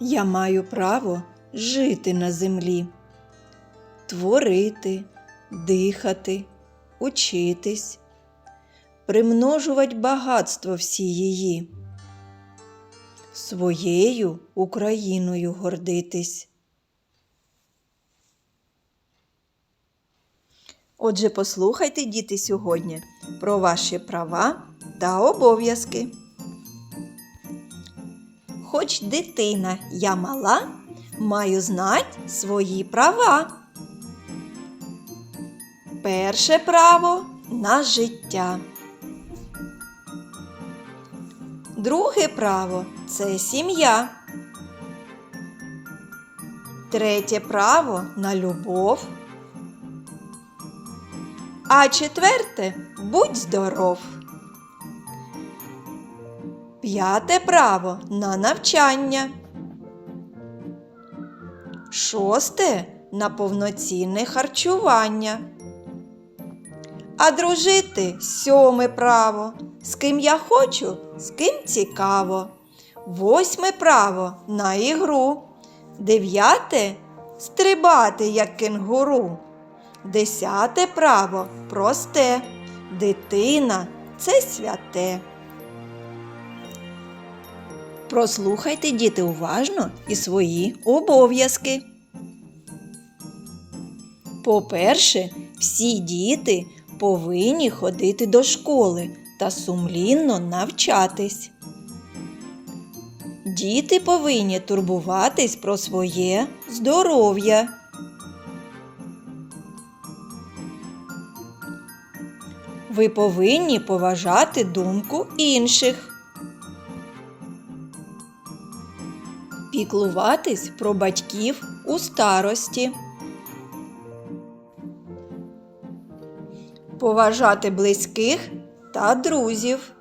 Я маю право жити на землі, творити, дихати, учитись, примножувати багатство всі її, своєю Україною гордитись. Отже, послухайте, діти, сьогодні про ваші права та обов'язки. Хоч дитина я мала, маю знать свої права. Перше право на життя. Друге право це сім'я. Третє право на любов. А четверте будь здоров. П'яте право на навчання. Шосте на повноцінне харчування. А дружити сьоме право. З ким я хочу, з ким цікаво. Восьме право на ігру. Дев'яте стрибати, як кенгуру. Десяте право просте. Дитина це святе. Прослухайте, діти, уважно і свої обов'язки. По-перше, всі діти повинні ходити до школи та сумлінно навчатись. Діти повинні турбуватись про своє здоров'я. Ви повинні поважати думку інших. Піклуватись про батьків у старості. Поважати близьких та друзів.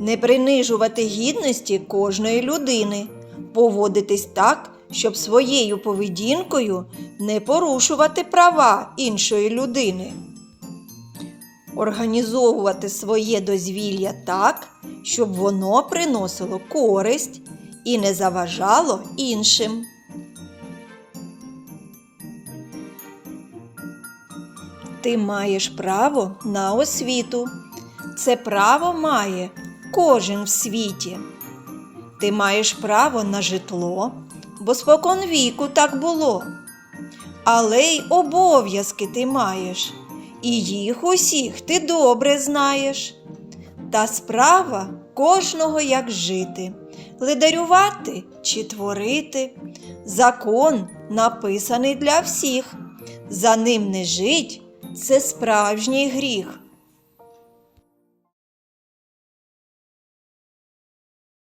Не принижувати гідності кожної людини. Поводитись так, щоб своєю поведінкою не порушувати права іншої людини. Організовувати своє дозвілля так, щоб воно приносило користь і не заважало іншим. Ти маєш право на освіту. Це право має кожен в світі. Ти маєш право на житло, бо спокон віку так було. Але й обов'язки ти маєш, і їх усіх ти добре знаєш. Та справа кожного як жити, ледарювати чи творити. Закон написаний для всіх. За ним не жить це справжній гріх.